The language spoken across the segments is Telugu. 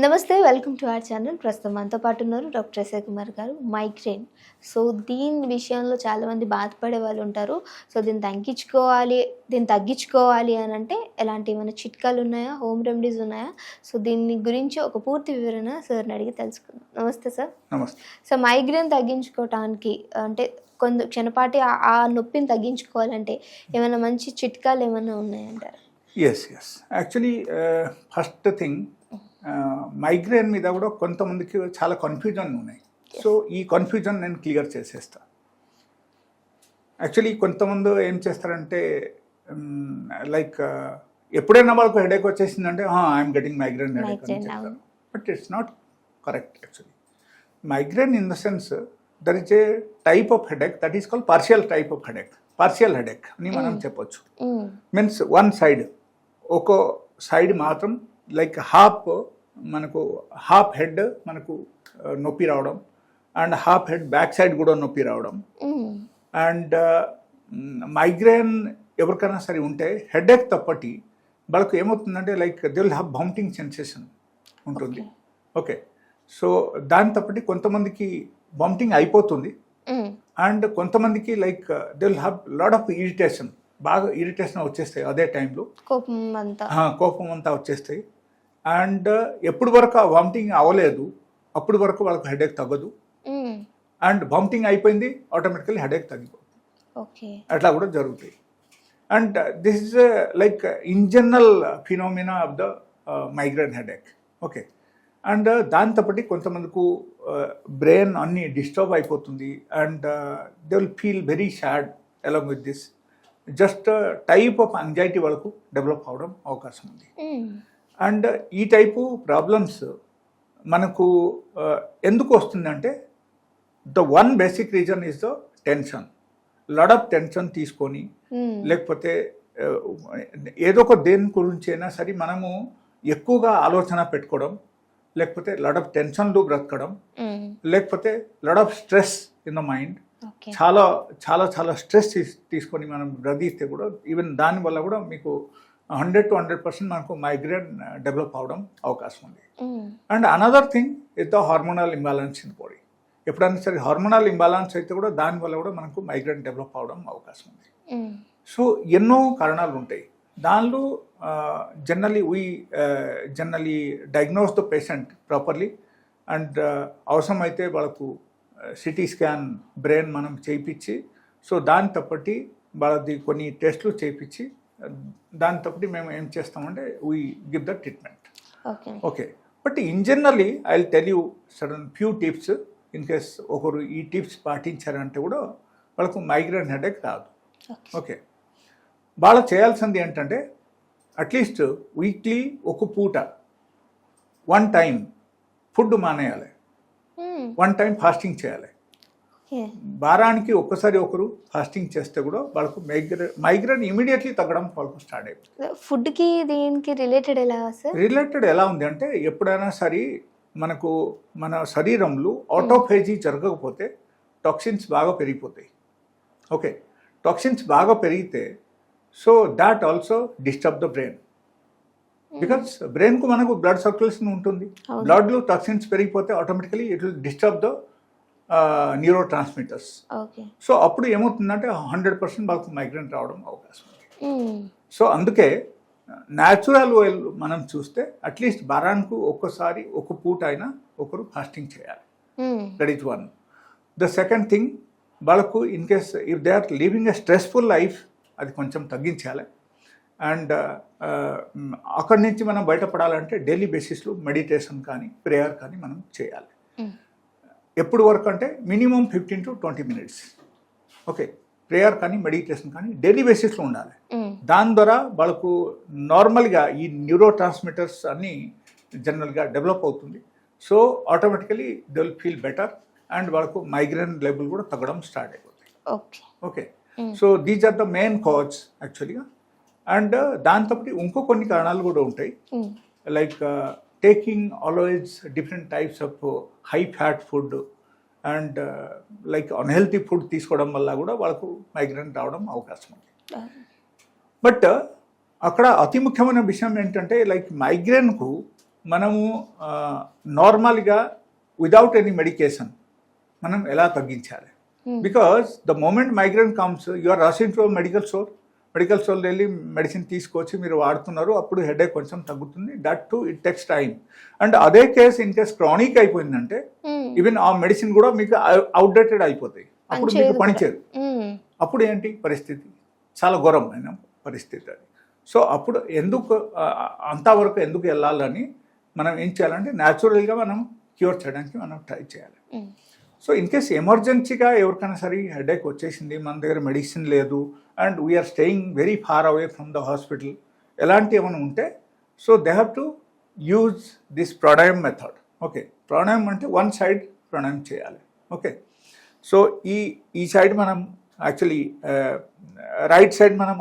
నమస్తే వెల్కమ్ టు అవర్ ఛానల్. ప్రస్తుతం మనతో పాటు ఉన్నారు డాక్టర్ ఎస్ఏ కుమార్ గారు మైగ్రేన్. సో దీని విషయంలో చాలామంది బాధపడే వాళ్ళు ఉంటారు. సో దీన్ని తగ్గించుకోవాలి దీన్ని తగ్గించుకోవాలి అని అంటే ఎలాంటి ఏమైనా చిట్కాలు ఉన్నాయా? హోమ్ రెమెడీస్ ఉన్నాయా? సో దీని గురించి ఒక పూర్తి వివరణ సార్ని అడిగి తెలుసుకుందాం. నమస్తే సార్. నమస్తే. సో మైగ్రేన్ తగ్గించుకోవటానికి అంటే కొంత క్షణపాటి ఆ- ఆ నొప్పిని తగ్గించుకోవాలంటే ఏమైనా మంచి చిట్కాలు ఏమైనా ఉన్నాయంటారు? Yes yes actually first thing migraine మీద కూడా కొంతమందికి చాలా కన్ఫ్యూజన్ ఉన్నాయి. సో ఈ కన్ఫ్యూజన్ నేను క్లియర్ చేసేస్తా. యాక్చువల్లీ కొంతమంది ఏం చేస్తారంటే లైక్ ఎప్పుడైనా వాళ్ళకు హెడేక్ వచ్చేసిందంటే ఐఎమ్ గెటింగ్ మైగ్రేన్ హెడేక్ అని చెప్తారు. But it's not correct actually migraine in the sense there is a type of headache that is call partial type of headache partial headache అని మనం చెప్పొచ్చు. మీన్స్ వన్ సైడ్ ఒక్కో సైడ్ మాత్రం లైక్ హాఫ్ మనకు హాఫ్ హెడ్ మనకు ఆ, నొప్పి రావడం and half head back side కూడా నొప్పి రావడం. అండ్ మైగ్రేన్ ఎవరికైనా సరే ఉంటే హెడేక్ తప్పటి వాళ్ళకు ఏమవుతుందంటే like they will have pounding sensation ఉంటుంది. ఓకే. సో దాని తప్పటి కొంతమందికి బౌంటింగ్ అయిపోతుంది. అండ్ కొంతమందికి like they will have lot of irritation. బాగా ఇరిటేషన్ వచ్చేస్తాయి అదే టైంలో. కోపం అంతా. కోపం అంతా వచ్చేస్తాయి. అండ్ ఎప్పుడు వరకు ఆ వామిటింగ్ అవ్వలేదు అప్పుడు వరకు వాళ్ళకి హెడేక్ తగ్గదు. అండ్ వామిటింగ్ అయిపోయింది ఆటోమేటికలీ హెడేక్ తగ్గిపోతుంది. అట్లా కూడా జరుగుతాయి. And this is like in general phenomena of the migraine headache okay and దాంతోపాటు కొంతమందికి బ్రెయిన్ అన్ని డిస్టర్బ్ అయిపోతుంది. And they will feel very sad along with this just type of anxiety వాళ్ళకు డెవలప్ అవడం అవకాశం ఉంది. అండ్ ఈ టైపు ప్రాబ్లమ్స్ మనకు ఎందుకు వస్తుందంటే the one basic reason is the tension lot of tension తీసుకొని మ్మ్. లేకపోతే ఏదో ఒక దేని గురించి అయినా సరే మనము ఎక్కువగా ఆలోచన పెట్టుకోవడం లేకపోతే లాడ్ ఆఫ్ టెన్షన్లు బ్రతకడం మ్మ్. లేకపోతే lot of stress in the mind చాలా చాలా చాలా స్ట్రెస్ తీసుకొని మనం బ్రతికితే కూడా ఈవెన్ దానివల్ల కూడా మీకు హండ్రెడ్ టు హండ్రెడ్ పర్సెంట్ మనకు మైగ్రేన్ డెవలప్ అవడం అవకాశం ఉంది. And another thing is the hormonal imbalance in body ఎప్పుడైనా సరే హార్మోనల్ ఇంబాలెన్స్ అయితే కూడా దానివల్ల కూడా మనకు మైగ్రేన్ డెవలప్ అవడం అవకాశం ఉంది. సో ఎన్నో కారణాలు ఉంటాయి దానిలో generally we generally diagnose the patient properly and అవసరమైతే వాళ్ళకు సిటీ స్కాన్ బ్రెయిన్ మనం చేయించి సో దాని తప్పటి వాళ్ళది కొన్ని టెస్టులు చేయించి దాని తప్పటి మేము ఏం చేస్తామంటే we give the treatment okay but in generally I will tell you sudden few tips in case ఒకరు ఈ టిప్స్ పాటించారంటే కూడా వాళ్ళకు మైగ్రేన్ హెడేక్ రాదు. ఓకే వాళ్ళు చేయాల్సింది ఏంటంటే అట్లీస్ట్ వీక్లీ ఒక పూట వన్ టైం ఫుడ్ మానేయాలి. వన్ టైం ఫాస్టింగ్ చేయాలి. వారానికి ఒక్కసారి ఒకరు ఫాస్టింగ్ చేస్తే కూడా వాళ్ళకు మైగ్రేన్ మైగ్రేన్ ఇమీడియట్లీ తగ్గడం వాళ్ళకు స్టార్ట్ అయిపోతుంది ఫుడ్కి దీనికి రిలేటెడ్ ఎలా సార్? రిలేటెడ్ ఎలా ఉంది అంటే ఎప్పుడైనా సరే మనకు మన శరీరంలో ఆటోఫేజీ జరగకపోతే టాక్సిన్స్ బాగా పెరిగిపోతాయి. ఓకే. టాక్సిన్స్ బాగా పెరిగితే so that also disturb the brain. Because బ్రెయిన్కు మనకు బ్లడ్ సర్క్యులేషన్ ఉంటుంది. బ్లడ్లో toxins పెరిగిపోతే automatically it will disturb the neurotransmitters so అప్పుడు ఏమవుతుందంటే హండ్రెడ్ పర్సెంట్ వాళ్ళకు మైగ్రేన్ రావడం అవకాశం. సో అందుకే న్యాచురల్ ఆయిల్ మనం చూస్తే అట్లీస్ట్ వారానికి ఒక్కసారి ఒక పూట అయినా ఒకరు ఫాస్టింగ్ చేయాలి. That is one the second thing వాళ్ళకు in case if they are living a stressful life అది కొంచెం తగ్గించాలి. అండ్ అక్కడి నుంచి మనం బయటపడాలంటే డైలీ బేసిస్లో మెడిటేషన్ కానీ ప్రేయర్ కానీ మనం చేయాలి. ఎప్పుడు వరకు అంటే minimum fifteen to twenty minutes. Okay prayer కానీ మెడిటేషన్ కానీ డైలీ బేసిస్లో ఉండాలి. దాని ద్వారా వాళ్ళకు నార్మల్గా ఈ న్యూరో ట్రాన్స్మిటర్స్ అన్నీ జనరల్గా డెవలప్ అవుతుంది. So automatically they will feel better and వాళ్ళకు మైగ్రేన్ లెవెల్ కూడా తగ్గడం స్టార్ట్ అయిపోతాయి. Okay. So these are the main cause యాక్చువల్గా. అండ్ దాంతో ఇంకో కొన్ని కారణాలు కూడా ఉంటాయి. Like taking always different types of high fat food and like unhealthy food తీసుకోవడం వల్ల కూడా వాళ్ళకు మైగ్రేన్ రావడం అవకాశం ఉంది బట్ అక్కడ అతి ముఖ్యమైన విషయం ఏంటంటే లైక్ మైగ్రేన్కు మనము నార్మల్గా వితౌట్ ఎనీ మెడికేషన్ మనం ఎలా తగ్గించాలి. Because the moment migraine comes you are rushing to medical store medical స్టోర్లో వెళ్ళి మెడిసిన్ తీసుకొచ్చి మీరు వాడుతున్నారు అప్పుడు హెడేక్ కొంచెం తగ్గుతుంది. That to it takes time and అదే కేస్ ఇన్ కేస్ క్రానిక్ అయిపోయిందంటే. ఈవెన్ ఆ మెడిసిన్ కూడా మీకు అవుట్డేటెడ్ అయిపోతాయి. అప్పుడు మీకు పనిచేయదు. మ్మ్. అప్పుడు ఏంటి? పరిస్థితి? చాలా ఘోరమైన పరిస్థితి అది. సో అప్పుడు ఎందుకు అంతవరకు ఎందుకు వెళ్ళాలని మనం ఏం చేయాలంటే న్యాచురల్గా మనం క్యూర్ చేయడానికి మనం ట్రై చేయాలి. సో ఇన్ కేస్ ఎమర్జెన్సీగా ఎవరికైనా సరే హెడేక్ వచ్చేసింది మన దగ్గర మెడిసిన్ లేదు and we're staying very far away from the hospital ఎలాంటి ఏమైనా ఉంటే so they have to use this pranayam method okay ప్రాణాయామం అంటే వన్ సైడ్ ప్రాణాయామం చేయాలి. ఓకే సో ఈ ఈ సైడ్ మనం యాక్చువల్లీ రైట్ సైడ్ మనం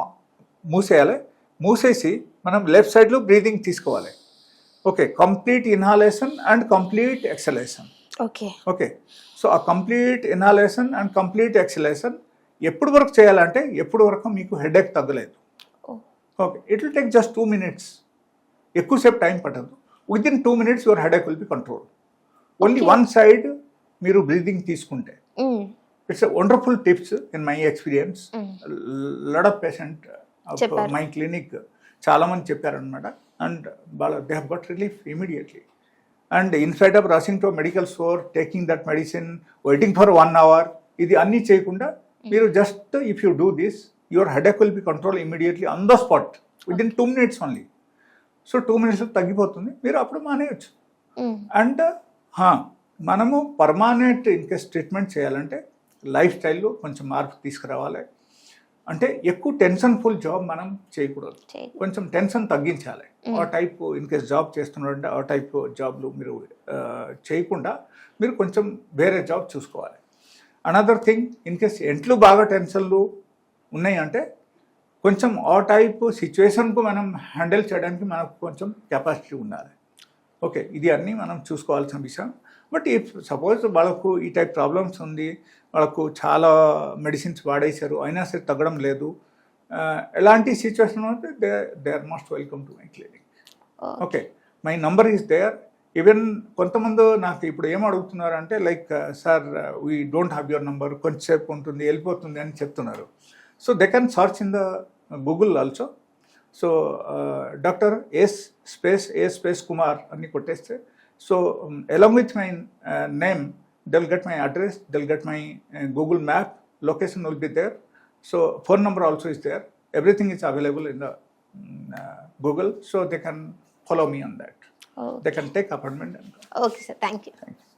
మూసేయాలి. మూసేసి మనం లెఫ్ట్ సైడ్లో బ్రీదింగ్ తీసుకోవాలి. Okay complete inhalation and complete exhalation okay okay so uh complete inhalation and complete exhalation ఎప్పుడు వరకు చేయాలంటే ఎప్పుడు వరకు మీకు హెడేక్ తగ్గలేదు. Okay it will take just two minutes ఎక్కువసేపు టైం పట్టదు with in two minutes your headache will be control only. One side మీరు బ్రీదింగ్ తీసుకుంటే. It's wonderful tips in my experience. Lot of patient. My clinic చాలామంది చెప్పారనమాట అండ్ వాళ్ళ they have got relief immediately and instead of rushing to medical store taking that medicine waiting for one hour ఇది అన్నీ చేయకుండా మీరు just if you do this your headache will be control immediately on the spot with in two minutes only so two minutes తగ్గిపోతుంది మీరు అప్పుడు మానేయచ్చు. అండ్ హా, మనము పర్మానెంట్ ఇన్కేస్ ట్రీట్మెంట్ చేయాలంటే లైఫ్ స్టైల్లో కొంచెం మార్పు తీసుకురావాలి. అంటే ఎక్కువ టెన్షన్ ఫుల్ జాబ్ మనం చేయకూడదు. చేయి. కొంచెం టెన్షన్ తగ్గించాలి. Mm. ఆ టైప్ ఇన్కేస్ జాబ్ చేస్తున్నారంటే ఆ టైప్ జాబ్లు మీరు చేయకుండా మీరు కొంచెం వేరే జాబ్ చూసుకోవాలి. అనదర్ థింగ్ ఇన్కేస్ ఎంట్లు బాగా టెన్షన్లు ఉన్నాయి అంటే కొంచెం ఆ టైప్ సిచ్యువేషన్కు మనం హ్యాండిల్ చేయడానికి మనకు కొంచెం కెపాసిటీ ఉండాలి ఓకే ఇది అన్నీ మనం చూసుకోవాల్సిన విషయం బట్ ఇఫ్ సపోజ్ వాళ్ళకు ఈ టైప్ ప్రాబ్లమ్స్ ఉంది వాళ్ళకు చాలా మెడిసిన్స్ వాడేశారు అయినా సరే తగ్గడం లేదు ఎలాంటి సిచ్యువేషన్ అయితే they they are most welcome to my clinic. Okay my number is there even కొంతమంది నాకు ఇప్పుడు ఏం అడుగుతున్నారు అంటే like sir we don't have your number కొంచెంసేపు ఉంటుంది వెళ్ళిపోతుంది అని చెప్తున్నారు. So they can search in the Google also so doctor S space A space Kumar అని కొట్టేస్తే so along with my name they'll get my address they'll get my Google map location will be there so phone number also is there everything is available in the Google so they can follow me on that. they can take appointment. And go. Okay, sir. Thank you. Thank you.